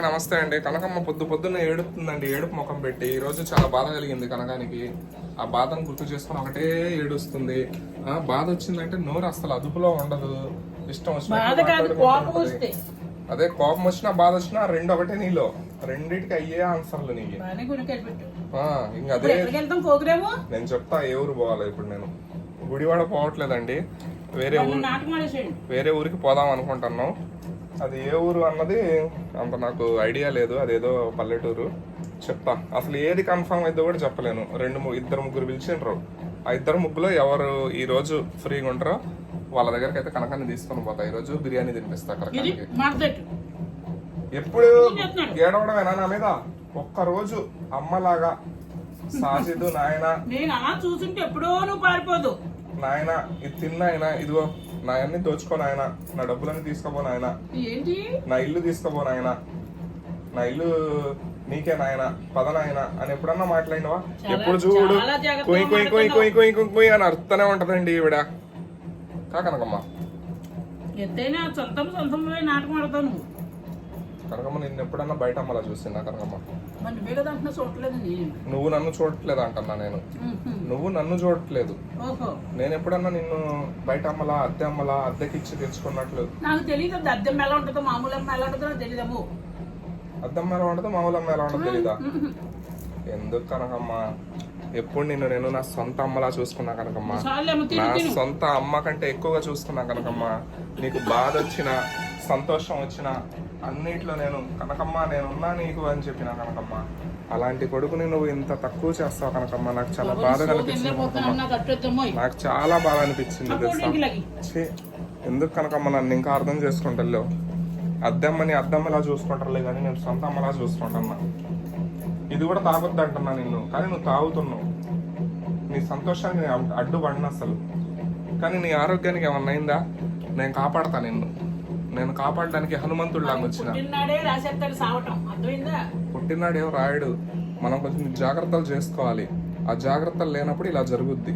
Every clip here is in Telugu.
నమస్తే అండి. కనకమ్మ పొద్దు పొద్దున్న ఏడుతుందండి ఏడుపు ముఖం పెట్టి ఈ రోజు చాలా బాధ కలిగింది కనకానికి. ఆ బాధను గుర్తు చేసుకుని ఒకటే ఏడుస్తుంది. ఆ బాధ వచ్చిందంటే నోరు అసలు అదుపులో ఉండదు. ఇష్టం ఉంటుంది. అదే కోపం వచ్చినా బాధ వచ్చినా రెండు ఒకటే నీలో. రెండింటికి అయ్యే ఆన్సర్లు నీకు ఇంక అదే నేను చెప్తా ఏ ఊరు పోవాలి ఇప్పుడు నేను. గుడివాడ పోవట్లేదండి. వేరే ఊరు వేరే ఊరికి పోదాం అనుకుంటున్నాం. అది ఏ ఊరు అన్నది అంత నాకు ఐడియా లేదు. అదేదో పల్లెటూరు. చెప్తా. అసలు ఏది కన్ఫర్మ్ అయితే కూడా చెప్పలేను. రెండు ఇద్దరు ముగ్గురు పిలిచిండ్రు. ఆ ఇద్దరు ముగ్గులో ఎవరు ఈ రోజు ఫ్రీగా ఉంటారో వాళ్ళ దగ్గరికి అయితే కనకాన్ని తీసుకొని పోతా. ఈ రోజు బిర్యానీ తినిపిస్తా కనకానికి. మాట్లాడు ఎప్పుడు? ఏడవడమేనా నా మీద? ఒక్క రోజు అమ్మలాగా సాజిద్ నాయన. నేను అలా చూసుంటే ఎప్పుడో నువ్వు పారిపోదు. నాయన ఇది తిన్నాయన ఇదిగో నా అన్ని దోచుకో నాయన నా డబ్బులన్నీ తీసుకోపో నాయన. ఏంటి? నా ఇల్లు తీసుకోపో నాయన. నా ఇల్లు నీకే నాయన పద నాయన అని ఎప్పుడన్నా మాట్లాడినవా? ఎప్పుడు చూడు. చాలా జాగ్రత్తగా కొయ్ కొయ్ కొయ్ కొయ్ కొయ్ కొయ్ కొయ్ అని అరుస్తూనే ఉంటదండి ఈవిడ. కాకనకమ్మ ఎత్తైనా సొంతం సొంతంలో నాటకం ఆడతావు నువ్వు. కనకమ్మ నిన్ను ఎప్పుడన్నా బయట అమ్మలా చూసిందా కనకమ్మ? నువ్వే నన్ను చూడట్లేదు అంటున్నా నేను. నువ్వు నన్ను చూడట్లేదు. నేను ఎప్పుడన్నా నిన్ను బయట అమ్మలా అద్దె అమ్మలా అద్దెకిచ్చి తెచ్చుకున్నట్లు? నాకు తెలియదు అది అద్దెం ఎలా ఉంటుందో మామూలు అమ్మ ఎలా ఉంటుందో నాకు తెలియదమ్ము అద్దెమ్మ ఎలా ఉండదు మామూలు అమ్మ ఎలా ఉండదు తెలీదా? ఎందుకు కనకమ్మ? ఎప్పుడు నిన్ను నేను నా సొంత అమ్మలా చూసుకున్నా కనకమ్మ? నా సొంత అమ్మ కంటే ఎక్కువగా చూసుకున్నా కనకమ్మ. నీకు బాధ వచ్చిన సంతోషం వచ్చిన అన్నిట్లో నేను కనకమ్మ నేనున్నా నీకు అని చెప్పిన కనకమ్మ. అలాంటి కొడుకుని నువ్వు ఇంత తక్కువ చేస్తావు కనకమ్మ. నాకు చాలా కనకమ్మ. వెళ్ళిపోతున్నాను నాకు చాలా బాధ అనిపించింది తెలుసా? ఎందుకు కనకమ్మ నన్ను ఇంకా అర్థం చేసుకుంటలేవు? అద్దమ్మని అద్దమ్మలా చూసుకుంటారులే కానీ నేను సొంత అమ్మలా చూసుకుంటున్నా? ఇది కూడా తాగొద్దు అంటున్నా నిన్ను. కానీ నువ్వు తాగుతున్నావు. నీ సంతోషానికి అడ్డుపడిన అసలు. కానీ నీ ఆరోగ్యానికి ఏమన్నా అయిందా? నేను కాపాడతా నిన్ను. నేను కాపాడడానికి హనుమంతుడు లాగా వచ్చిన. పుట్టినాడే రాసేస్తాడు సావటం. అర్థమైందా? పుట్టినాడు ఏం రాయడు. మనం కొంచెం జాగ్రత్తలు చేసుకోవాలి. ఆ జాగ్రత్తలు లేనప్పుడు ఇలా జరుగుద్ది.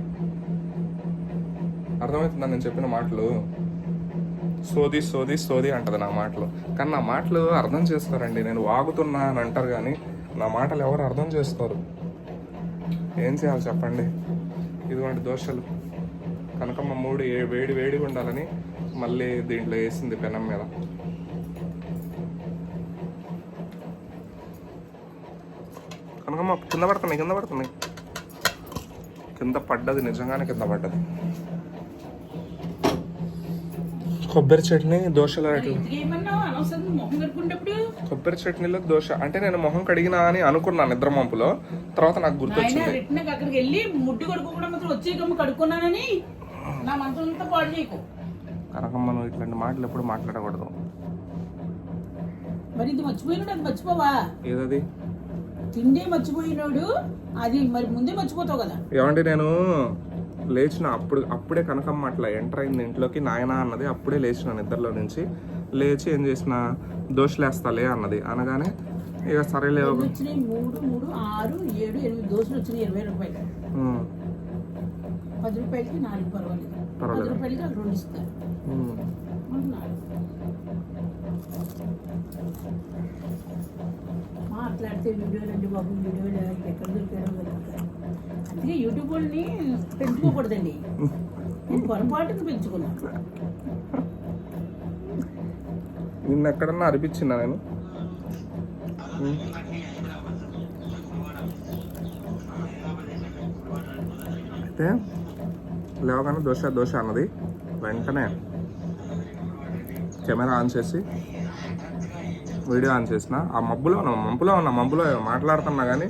అర్థమవుతుందా నేను చెప్పిన మాటలు? సోది సోది సోది అంటది నా మాటలు. కానీ నా మాటలు అర్థం చేసుకోరండి. నేను వాగుతున్నా అని అంటారు కానీ నా మాటలు ఎవరు అర్థం చేసుకోరు. ఏం చేయాలి చెప్పండి? ఇటువంటి దోశలు కనకమ్మ మూడు ఏ- వేడి వేడిగా ఉండాలని మళ్ళీ దీంట్లో వేసింది పెనం మీద. కనకమ్మ కింద పడుతున్నాయి కింద పడుతున్నాయి. కింద పడ్డది నిజంగానే కింద పడ్డది. కొబ్బరి చట్నీ దోశలు కొబ్బరి చట్నీలో దోశ. అంటే నేను మొహం కడిగినా అని అనుకున్నాను నిద్ర మంపులో. తర్వాత నాకు గుర్తొచ్చింది. అక్కడికి వెళ్ళి ముడ్డు వచ్చే కడుక్కున్నానని. నా మనసు అంతా పాడు చేయకు. నువ్వు ఇట్లాంటి మాటలు ఎప్పుడు మాట్లాడకూడదు. మరి ఇది మర్చిపోయినాడు అది మర్చిపోవా? ఏదది? తిండే మర్చిపోయినాడు అది మరి ముందే మర్చిపోతావు కదా. ఏమంటే నేను? లేచిన అప్పుడు అప్పుడే కనకమ్మ అట్లా ఎంటర్ అయింది ఇంట్లోకి నాయన అన్నది అప్పుడే లేచిన నిద్రలో నుంచి. లేచి ఏం చేసిన? దోశలేస్తాలే అన్నది. అనగానే ఇక సరేలే మూడు మూడు ఆరు ఏడు ఎనిమిది దోశలు వచ్చినాయి ఇరవై రూపాయలు. పది రూపాయలకి నాలుగు పర్వాలేదు. పది. రూపాయలకి అది రెండు ఇస్తారు. మాట్లాడితే వీడియో రండి బాబు వీడియోలు ఎక్కడ దొరికారో కదా. అందుకే యూట్యూబ్ వాళ్ళని పెంచుకోకూడదండి. నేను పొరపాటును పెంచుకున్నాను నిన్న ఎక్కడన్నా అనిపించిందా నేను. అయితే లేవగానే దోశ దోశ అన్నది. వెంటనే కెమెరా ఆన్ చేసి వీడియో ఆన్ చేసిన. ఆ మబ్బులో ఉన్నా మబ్బులో ఉన్నా మబ్బులో మాట్లాడుతున్నా కానీ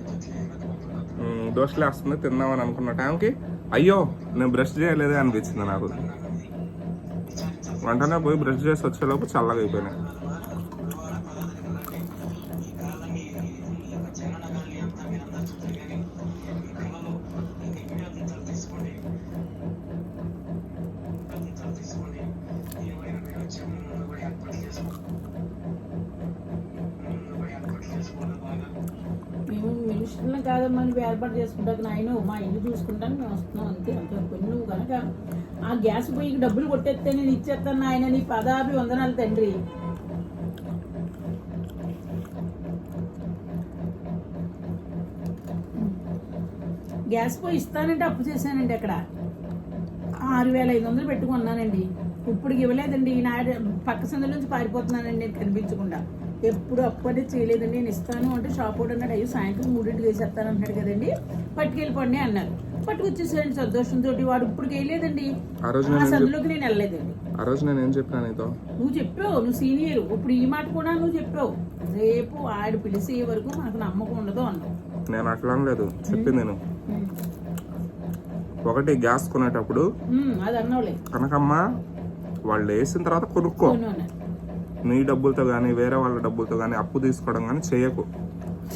దోశ దోశలు వేస్తుంది తిందామని అనుకున్న టైంకి అయ్యో నేను బ్రష్ చేయలేదే అనిపించింది నాకు. వెంటనే పోయి బ్రష్ చేసి వచ్చేలోపు చల్లగా అయిపోయినాయి. ఏర్పాటు చేసుకుంటాను ఆయన మా ఇల్లు చూసుకుంటాను మేము వస్తున్నాం అంతే అంతవరకు నువ్వు కనుక ఆ గ్యాస్ పొయ్యికి డబ్బులు కొట్టేస్తే నేను ఇచ్చేస్తాను ఆయన నీ పదాభి వందనాలు తండ్రి. గ్యాస్ పోయి ఇస్తానంటే అప్పు చేశానండి అక్కడ. ఆరు వేల ఐదు వందలు పెట్టుకున్నానండి. ఇప్పుడు ఇవ్వలేదండి ఈ పక్క సందు నుంచి పారిపోతున్నానండి నేను కనిపించకుండా. ఎప్పుడు అప్పు అనేది చేయలేదండి నేను ఇస్తాను అంటే షాప్ కూడా అన్నాడు. అయ్యో సాయంత్రం మూడింటికి వేసేస్తాను అంటున్నాడు కదండి. పట్టుకెళ్ళిపోండి అన్నారు పట్టుకొచ్చేసారండి సంతోషంతో వాడు ఇప్పుడు వేయలేదండి. ఆ సందులోకి నేను వెళ్ళలేదండి. ఆ రోజు నేను ఏం చెప్పాను నీతో? నువ్వు చెప్పావు నువ్వు సీనియర్. ఇప్పుడు ఈ మాట కూడా నువ్వు చెప్పావు. రేపు ఆడు పిలిచే వరకు మనకు నమ్మకం ఉండదు అన్నావు నేను అట్లా అనలేదు చెప్పింది నేను ఒకటి గ్యాస్ కొనేటప్పుడు ఉమ్, అది అన్నావులే కనకమ్మ వాళ్ళు వేసిన తర్వాత కొనుక్కో. నీ డబ్బులతో కానీ వేరే వాళ్ళ డబ్బులతో కానీ అప్పు తీసుకోవడం కానీ చేయకు.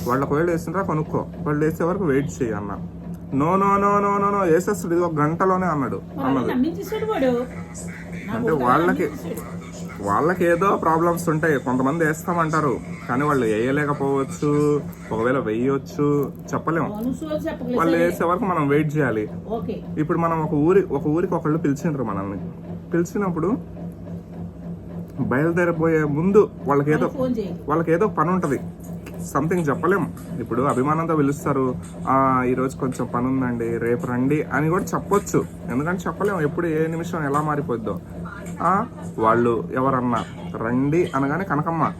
వాళ్ళు ఒకవేళ వేసిన తర్వాత కొనుక్కో. వాళ్ళు వేసే వరకు వెయిట్ చేయి అన్న. No no no no no no వేసేస్తాడు. ఇది ఒక గంటలోనే అన్నాడు అన్నది. అంటే వాళ్ళకి. వాళ్ళకి ఏదో ప్రాబ్లమ్స్ ఉంటాయి. కొంతమంది వేస్తామంటారు. కానీ వాళ్ళు వేయలేకపోవచ్చు. ఒకవేళ వేయొచ్చు. చెప్పలేము వాళ్ళు. వేసే వరకు మనం వెయిట్ చేయాలి. ఇప్పుడు మనం ఒక ఊరి ఒక ఊరికి ఒకళ్ళు పిలిచిండ్రు మనల్ని. పిలిచినప్పుడు బయలుదేరబోయే ముందు వాళ్ళకి ఏదో ఫోన్ చేయి వాళ్ళకి ఏదో పని ఉంటది సంథింగ్ చెప్పలేం. ఇప్పుడు అభిమానంతో పిలుస్తారు. ఆ ఈ రోజు కొంచెం పని ఉందండి రేపు రండి అని కూడా చెప్పొచ్చు. ఎందుకంటే చెప్పలేం ఎప్పుడు ఏ నిమిషం ఎలా మారిపోద్దో. ఆ వాళ్ళు ఎవరన్నా రండి అనగానే కనకమ్మ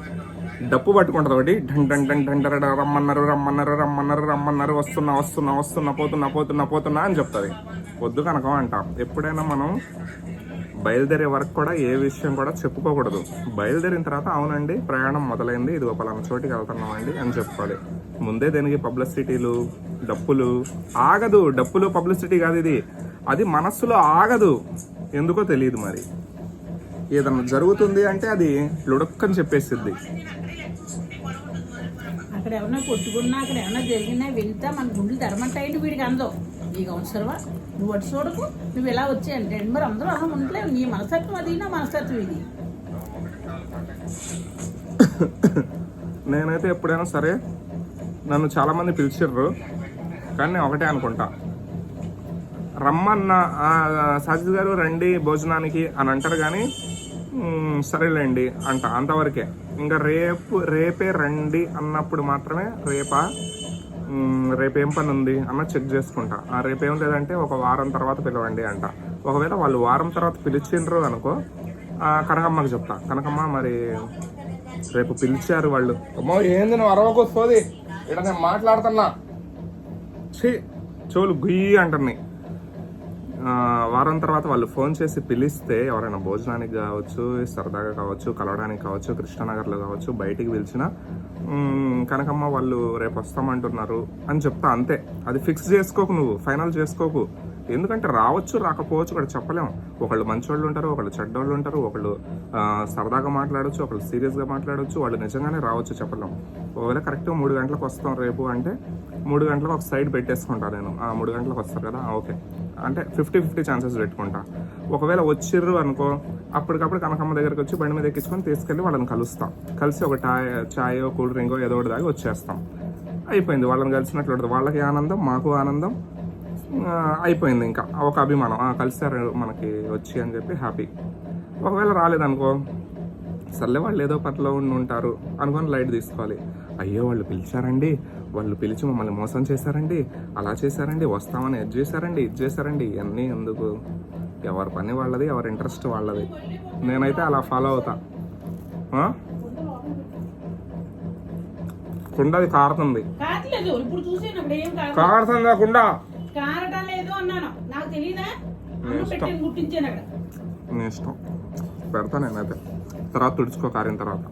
డప్పు పట్టుకుంటది ఒకటి. ఢన్ ఢన్ ఢన్ ఢన్ రమ్మన్నారు రమ్మన్నారు రమ్మన్నారు రమ్మన్నారు వస్తున్నా వస్తున్నా వస్తున్నా పోతున్నా పోతున్నా పోతున్నా అని చెప్తుంది. వద్దు కనకం అంట. ఎప్పుడైనా మనం బయలుదేరే వరకు కూడా ఏ విషయం కూడా చెప్పుకోకూడదు. బయలుదేరిన తర్వాత అవునండి ప్రయాణం మొదలైంది ఇది ఒక పలానా చోటికి వెళ్తున్నామండి అని చెప్పుకోవాలి ముందే దేనికి పబ్లిసిటీలు డప్పులు? ఆగదు డప్పులు పబ్లిసిటీ కాదు ఇది. అది మనస్సులో ఆగదు. ఎందుకో తెలియదు మరి. ఏదన్నా జరుగుతుంది అంటే అది లుడక్కని చెప్పేసిద్ది. అక్కడ ఏమన్నా కొట్టుకున్నా అక్కడ ఏమన్నా జరిగినా వింటా మన గుండెలు ధర్మంటాయండి వీడికి అందం. నీకు అవసరమా? నువ్వు అటు చూడకు నువ్వు ఇలా వచ్చాయంటే మరి అందరూ అలా ఉండలేవు నీ మనసత్వం అది నా మనసత్వం ఇది. నేనైతే ఎప్పుడైనా సరే నన్ను చాలా మంది పిలిచిర్రు కానీ నేను ఒకటే అనుకుంటా. రమ్మన్న ఆ, సాజిద్ గారు రండి భోజనానికి అని అంటారు కానీ సరేలేండి అంట అంతవరకే. ఇంకా రేపు రేపే రండి అన్నప్పుడు మాత్రమే రేపా రేపు రేపేం పని ఉంది అన్న చెక్ చేసుకుంటా. ఆ రేపేం లేదంటే ఒక వారం తర్వాత పిలవండి అంట. ఒకవేళ వాళ్ళు వారం తర్వాత పిలిచిండ్రు అనుకో కనకమ్మకి చెప్తా. కనకమ్మ మరి రేపు పిలిచారు వాళ్ళు. అమ్మో ఏంది నువ్వు అరవకొస్తుంది ఇక్కడ నేను మాట్లాడుతున్నా. ఛీ చెవులు గుయ్యి అంటున్నాయి. వారం తర్వాత వాళ్ళు ఫోన్ చేసి పిలిస్తే ఎవరైనా భోజనానికి కావచ్చు సరదాగా కావచ్చు కలవడానికి కావచ్చు కృష్ణానగర్లో కావచ్చు బయటికి పిలిచినా కనకమ్మ వాళ్ళు రేపు వస్తామంటున్నారు అని చెప్తా అంతే. అది ఫిక్స్ చేసుకోకు నువ్వు ఫైనల్ చేసుకోకు. ఎందుకంటే రావచ్చు రాకపోవచ్చు ఇక్కడ చెప్పలేం ఒకళ్ళు మంచోళ్ళు ఉంటారు ఒకళ్ళు చెడ్డోళ్ళు ఉంటారు ఒకళ్ళు సరదాగా మాట్లాడొచ్చు ఒకళ్ళు సీరియస్గా మాట్లాడొచ్చు వాళ్ళు నిజంగానే రావచ్చు చెప్పలేము. ఒకవేళ కరెక్ట్గా మూడు గంటలకు వస్తాం రేపు అంటే మూడు గంటలకు ఒక సైడ్ పెట్టేసుకుంటా నేను. ఆ మూడు గంటలకు వస్తారు కదా ఓకే. అంటే ఫిఫ్టీ ఫిఫ్టీ ఛాన్సెస్ పెట్టుకుంటా. ఒకవేళ వచ్చిర్రు అనుకో అప్పటికప్పుడు కనకమ్మ దగ్గరికి వచ్చి బండి మీద ఎక్కించుకొని తీసుకెళ్ళి వాళ్ళని కలుస్తాం. కలిసి ఒక టాయ్ చాయో కూల్ డ్రింకో ఏదో ఒకటి దాగి వచ్చేస్తాం. అయిపోయింది. వాళ్ళని కలిసినట్లు ఉంటుంది. వాళ్ళకి ఆనందం మాకు ఆనందం అయిపోయింది ఇంకా. ఒక అభిమానం. ఆ, కలిసారు మనకి వచ్చి అని చెప్పి హ్యాపీ. ఒకవేళ రాలేదనుకో సర్లే వాళ్ళు ఏదో పట్ల ఉండి ఉంటారు అనుకొని లైట్ తీసుకోవాలి. అయ్యో వాళ్ళు పిలిచారండి. వాళ్ళు పిలిచి మమ్మల్ని మోసం చేశారండి. అలా చేశారండి. వస్తామని ఇది చేశారండి ఇది చేశారండి. ఇవన్నీ ఎందుకు? ఎవరి పని వాళ్ళది ఎవరి ఇంట్రెస్ట్ వాళ్ళది. నేనైతే అలా ఫాలో అవుతా? కుండది కారుతుంది. కారుతుందా కుండ? ఇష్టం. పెడతా నేనైతే. తర్వాత తుడుచుకో కారిన తర్వాత.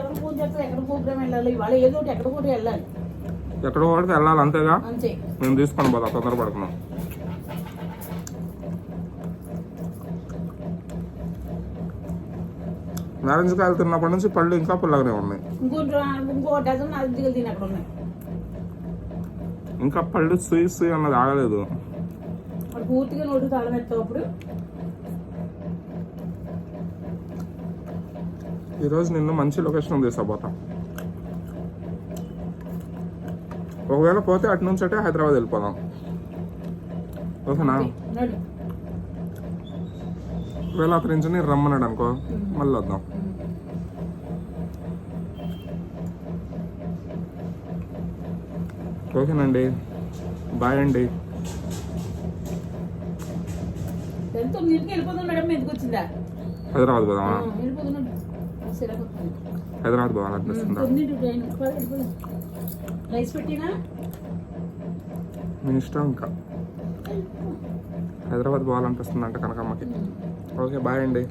ఎవరు చేస్తారు ఎక్కడ ప్రోగ్రామ్ వెళ్ళాలి? ఇవాళ ఏదో ఒకటి ఎక్కడ కూడా వెళ్ళాలి. ఎక్కడో పడితే వెళ్ళాలి అంతేగా? అంతే. నేను తీసుకొని పోతా తొందరపడుతున్నాం నారింజ కాయలు తిన్నప్పటి నుంచి పళ్ళు ఇంకా పుల్లగానే ఉన్నాయి. ఇంకో డజన్ అద్దెలు తిని అక్కడ ఉన్నాయి. ఇంకా పళ్ళు సుయి సుయి అన్నది ఆగలేదు. పూర్తిగా నోటు తాళం ఎత్తావు ఈరోజు నిన్ను మంచి లొకేషన్ తీసుకుపోతా ఒకవేళ పోతే అటు నుంచి అటే హైదరాబాద్ వెళ్ళిపోదాం. ఓకేనా? ఒకవేళ అతని ఇంజనీర్ రమ్మన్నాడు అనుకో మళ్ళీ వద్దాం. ఓకేనండి. బాయ్ అండి. హైదరాబాద్ పోదామా? హైదరాబాద్ పోవాలనిపిస్తుందా మీ ఇష్టం ఇంకా. హైదరాబాద్ పోవాలనిపిస్తుందంట కనకమ్మకి. ఓకే బాయ్ అండి.